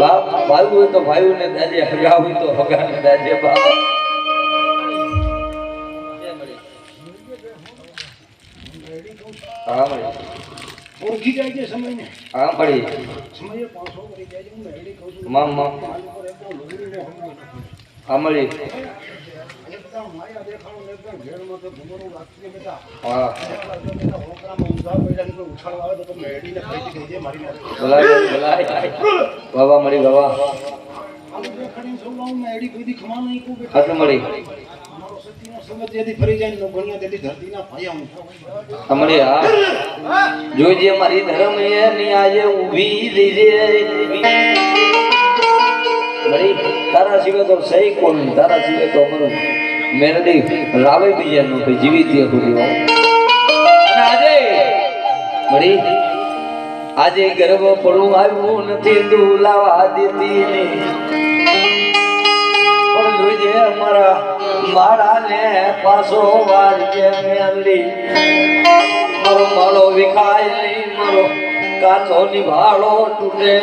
બાપ ભાઈ હોય તો ભાઈ ને દાજે હગાવું તો હગા ને દાજે બાપ. હા મળી ઓળખી જાય છે સમયને. હા મળી સમયે પાછો કરી જાય છે હું મેળી કહું છું. મમ મમ. હાલ પર એકદમ લોહીને હમણાં હા મળી. બાબા મળી બાબા લાવું મેળી કોઈ દી ખમા નહીં કહું બેટા હાથ મળી. મારો ધર્મ આજે ઊભી મળી તારા સિવાય તો સહી કોણ? તારા સિવાય તો અમારું મેરડી રાવે બીજાનું કે જીવી તે ખુદી અને આજે મળી આજે ગર્વ પડવું આવ્યું નથી દુલાવા દીધી પણ જોઈજે અમારા માળાને પાછો વારજે મેલી મારો માળો વિખાય નહીં, મારો કાચો નિભાળો તૂટે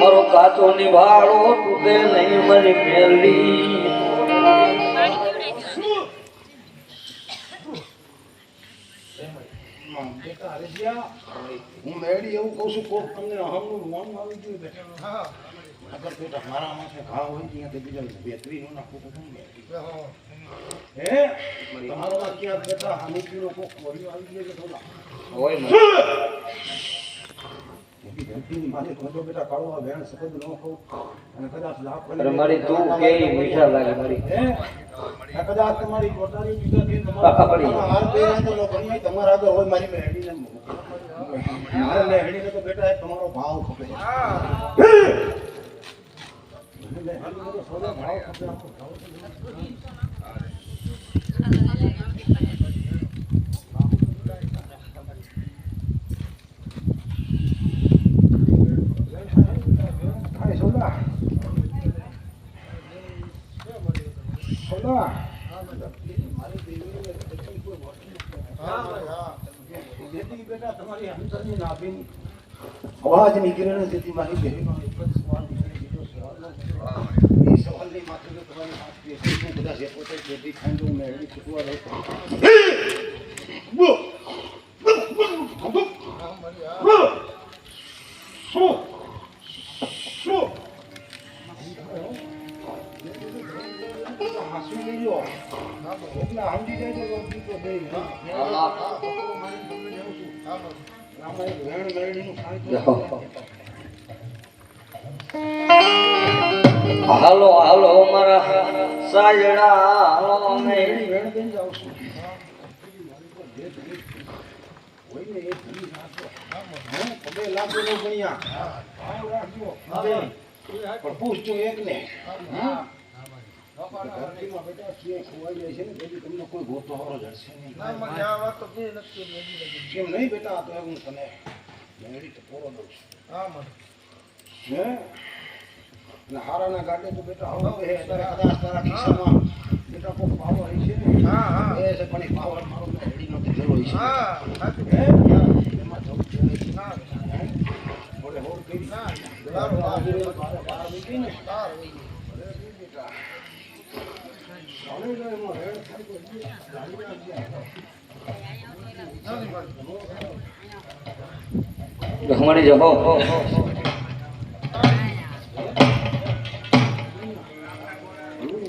મારો કાચો નિભાળો તૂટે નહીં મારી મેલી હું મેળી એવું કહું છું કોક તમને અહમનું નામ આવી ગયું બેટા અગર બેટા મારા માથે ઘા હોય ત્યાંથી બીજા બેતરી નું નાખવું તો હે? તમારા ક્યાં બેટા હાનુકીનો કોક વળ્યો આવી ગયો થોડા. હોય મારી તું કેવી મીઠા લાગે મારી? હે? કદાચ તમારી કોટારી બીજાથી હા, તમારા આગળ હોય મારી મેળીને મારે મેળીને તો બેટા તમારો ભાવ ખપે. સૌનો ભાવ ખપે આપણો ભાવ તો નથી. હાય, સોલા. સોલા. જેથી બેટા તમારી અંદરની નાભીની અવાજ નીકળે ને જેથી મારી બહેનો એક જ સવાલ નીકળી સવાલનો. એ સવાલની માથે તમારી હાથ બેસી કદાચ એ પોતે જ જેથી હું મેળવી ચૂકવા રહું. શું? હાલો હાલો મારા સાયડા હાલો વેણ જાઉં છું. કોઈને એક ને હા હે? ધરતીમાં બેટા સિંહ ખોવાઈ જાય છે ને તેથી તમને કોઈ ગોતો હારો નહીં. કેમ નહીં બેટા તો હું તને મેળી તો પૂરો દઉં છું હે હારાના ગાડે તો બેટા કહે અત્યારે કદાચ તારા ખિસ્સામાં બેટા કોઈ પાવર હોય છે ને એ છે પણ પાવર મારો છે હે એમાં જવું છે. હે? કરી. દલાલો હાજરી બારે બાર મૂકી ને. અરે બેટા. ચાલે